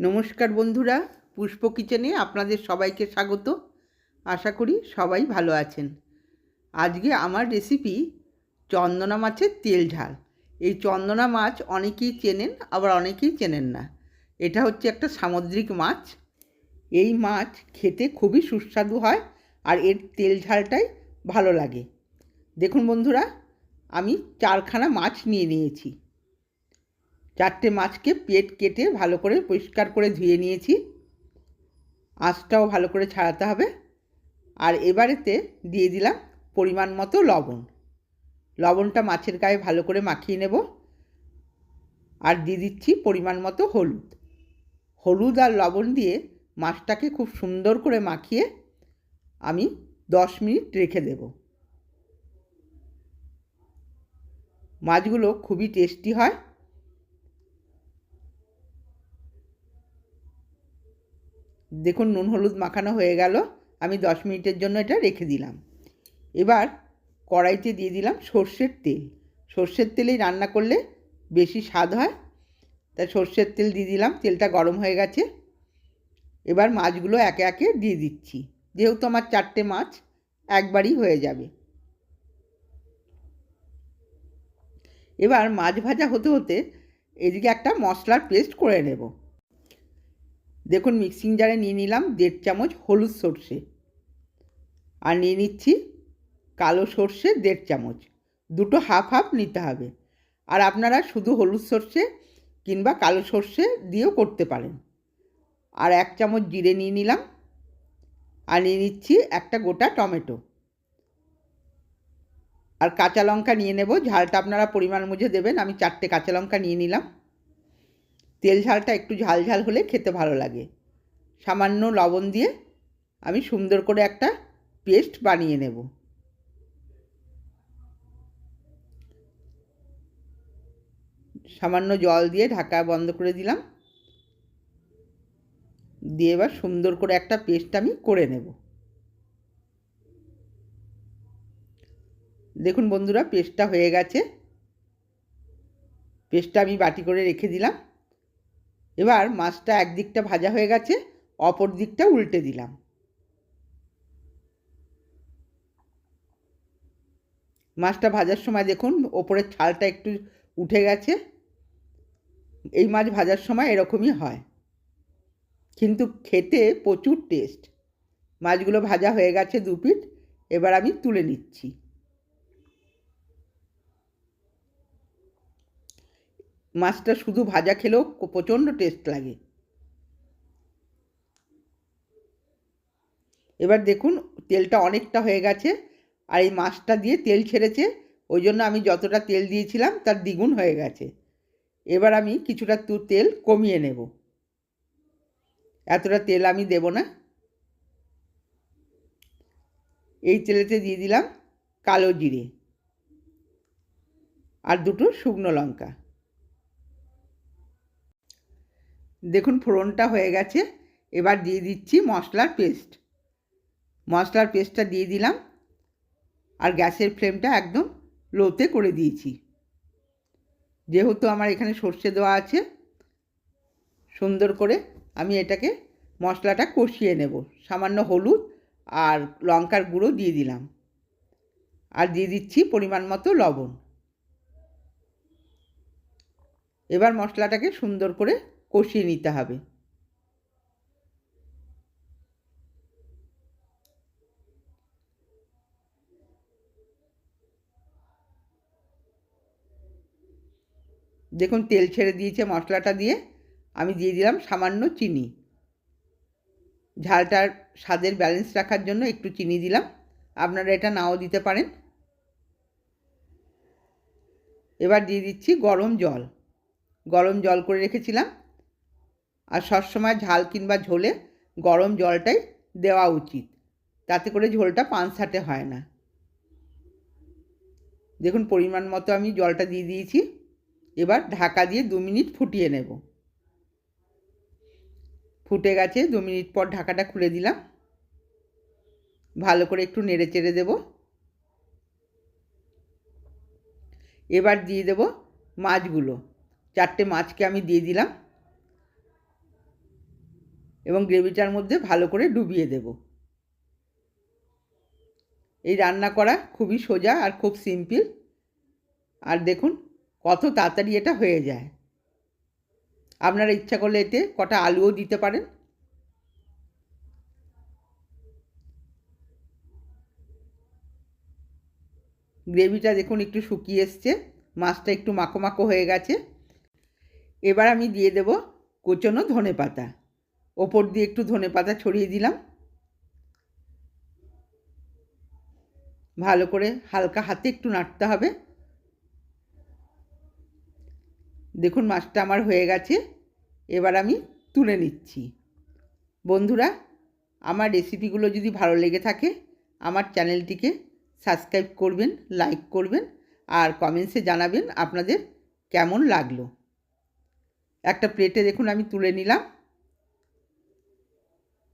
নমস্কার বন্ধুরা, পুষ্প কিচেনে আপনাদের সবাইকে স্বাগত। আশা করি সবাই ভালো আছেন। আজকে আমার রেসিপি চন্দনা মাছের তেল ঝাল। এই চন্দনা মাছ অনেকেই চেনেন, আবার অনেকেই চেনেন না। এটা হচ্ছে একটা সামুদ্রিক মাছ। এই মাছ খেতে খুবই সুস্বাদু হয় আর এর তেল ঝালটাই ভালো লাগে। দেখুন বন্ধুরা, আমি চারখানা মাছ নিয়ে নিয়েছি। চারটে মাছকে পেট কেটে ভালো করে পরিষ্কার করে ধুয়ে নিয়েছি। আঁচটাও ভালো করে ছাড়াতে হবে। আর এবারেতে দিয়ে দিলাম পরিমাণ মতো লবণ। লবণটা মাছের গায়ে ভালো করে মাখিয়ে নেব। আর দিয়ে দিচ্ছি পরিমাণ মতো হলুদ। হলুদ আর লবণ দিয়ে মাছটাকে খুব সুন্দর করে মাখিয়ে আমি দশ মিনিট রেখে দেব। মাছগুলো খুবই টেস্টি হয়। দেখুন নুন হলুদ মাখানো হয়ে গেল, আমি দশ মিনিটের জন্য এটা রেখে দিলাম। এবার কড়াইতে দিয়ে দিলাম সর্ষের তেল। সর্ষের তেলেই রান্না করলে বেশি স্বাদ হয়। তাই সর্ষের তেল দিয়ে দিলাম, তেলটা গরম হয়ে গেছে। এবার মাছগুলো একে একে দিয়ে দিচ্ছি। যেহেতু আমার চারটে মাছ, একবারই হয়ে যাবে। এবার মাছ ভাজা হতে হতে এদিকে একটা মশলার পেস্ট করে নেব। দেখুন মিক্সিং জারে নিয়ে নিলাম দেড় চামচ হলুদ সর্ষে। আর নিয়ে নিচ্ছি কালো সর্ষে দেড় চামচ। দুটো হাফ হাফ নিতে হবে। আর আপনারা শুধু হলুদ সর্ষে কিংবা কালো সর্ষে দিয়েও করতে পারেন। আর এক চামচ জিরে নিয়ে নিলাম। আর নিয়ে নিচ্ছি একটা গোটা টমেটো। আর কাঁচা লঙ্কা নিয়ে নেব। ঝালটা আপনারা পরিমাণ বুঝে দেবেন। আমি চারটে কাঁচা লঙ্কা নিয়ে নিলাম। তেল ঝালটা একটু ঝাল ঝাল হলে খেতে ভালো লাগে। সামান্য লবণ দিয়ে আমি সুন্দর করে একটা পেস্ট বানিয়ে নেব। সামান্য জল দিয়ে ঢাকা বন্ধ করে দিলাম। দিয়ে এবার সুন্দর করে একটা পেস্ট আমি করে নেব। দেখুন বন্ধুরা, পেস্টটা হয়ে গেছে। পেস্টটা আমি বাটি করে রেখে দিলাম। এবার মাছটা একদিকটা ভাজা হয়ে গেছে, অপর দিকটা উল্টে দিলাম। মাছটা ভাজার সময় দেখুন, ওপরের ছালটা একটু উঠে গেছে। এই মাছ ভাজার সময় এরকমই হয়। কিন্তু খেতে প্রচুর টেস্ট মাছগুলো ভাজা হয়ে গেছে দু পিঠ, এবার আমি তুলে নিচ্ছি। মাছটা শুধু ভাজা খেলেও প্রচণ্ড টেস্ট লাগে। এবার দেখুন, তেলটা অনেকটা হয়ে গেছে, আর এই মাছটা দিয়ে তেল ছেড়েছে, ওই জন্য আমি যতটা তেল দিয়েছিলাম তার দ্বিগুণ হয়ে গেছে। এবার আমি কিছুটা তু তেল কমিয়ে নেব। এতটা তেল আমি দেব না। এই তেলেতে দিয়ে দিলাম কালো জিরে আর দুটো শুকনো লঙ্কা। দেখুন ফোড়নটা হয়ে গেছে, এবার দিয়ে দিচ্ছি মশলার পেস্ট। মশলার পেস্টটা দিয়ে দিলাম, আর গ্যাসের ফ্লেমটা একদম লোতে করে দিয়েছি। যেহেতু আমার এখানে সর্ষে দেওয়া আছে, সুন্দর করে আমি এটাকে মশলাটা কষিয়ে নেব। সামান্য হলুদ আর লঙ্কার গুঁড়ো দিয়ে দিলাম। আর দিয়ে দিচ্ছি পরিমাণ মতো লবণ। এবার মশলাটাকে সুন্দর করে কষিয়ে নিতে হবে। দেখুন, তেল ছেড়ে দিয়েছে মশলাটা দিয়ে। আমি দিয়ে দিলাম সামান্য চিনি। ঝালটার স্বাদের ব্যালেন্স রাখার জন্য একটু চিনি দিলাম। আপনারা এটা নাও দিতে পারেন। এবার দিয়ে দিচ্ছি গরম জল। গরম জল করে রেখেছিলাম। আর সবসময় ঝাল কিংবা ঝোলে গরম জলটাই দেওয়া উচিত। তাতে করে ঝোলটা পানসাটে হয় না। দেখুন, পরিমাণ মতো আমি জলটা দিয়ে দিয়েছি। এবার ঢাকা দিয়ে দু মিনিট ফুটিয়ে নেব। ফুটে গেছে, দু মিনিট পর ঢাকাটা খুলে দিলাম। ভালো করে একটু নেড়ে চেড়ে দেব। এবার দিয়ে দেব মাছগুলো। চারটে মাছকে আমি দিয়ে দিলাম। এবং গ্রেভিটার মধ্যে ভালো করে ডুবিয়ে দেব। এই রান্না করা খুবই সোজা আর খুব সিম্পল। আর দেখুন কত তাড়াতাড়ি এটা হয়ে যায়। আপনারা ইচ্ছা করলে এতে কটা আলুও দিতে পারেন। গ্রেভিটা দেখুন একটু শুকিয়ে এসছে, মাছটা একটু মাখো মাখো হয়ে গেছে। এবার আমি দিয়ে দেব কোচনো ধনে পাতা ওপর দিয়ে একটু ধনে পাতা ছড়িয়ে দিলাম। ভালো করে হালকা হাতে একটু নাড়তে হবে। দেখুন মাছটা আমার হয়ে গেছে। এবার আমি তুলে নিচ্ছি। বন্ধুরা, আমার রেসিপিগুলো যদি ভালো লেগে থাকে, আমার চ্যানেলটিকে সাবস্ক্রাইব করবেন, লাইক করবেন আর কমেন্টসে জানাবেন আপনাদের কেমন লাগল। একটা প্লেটে দেখুন আমি তুলে নিলাম।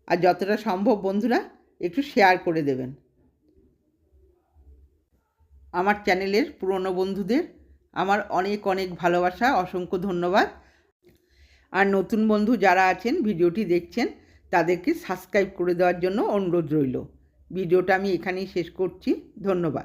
আর যতটা সম্ভব বন্ধুরা একটু শেয়ার করে দেবেন। আমার চ্যানেলের পুরনো বন্ধুদের আমার অনেক অনেক ভালোবাসা, অসংখ্য ধন্যবাদ। আর নতুন বন্ধু যারা আছেন, ভিডিওটি দেখছেন, তাদেরকে সাবস্ক্রাইব করে দেওয়ার জন্য অনুরোধ রইল। ভিডিওটা আমি এখানেই শেষ করছি। ধন্যবাদ।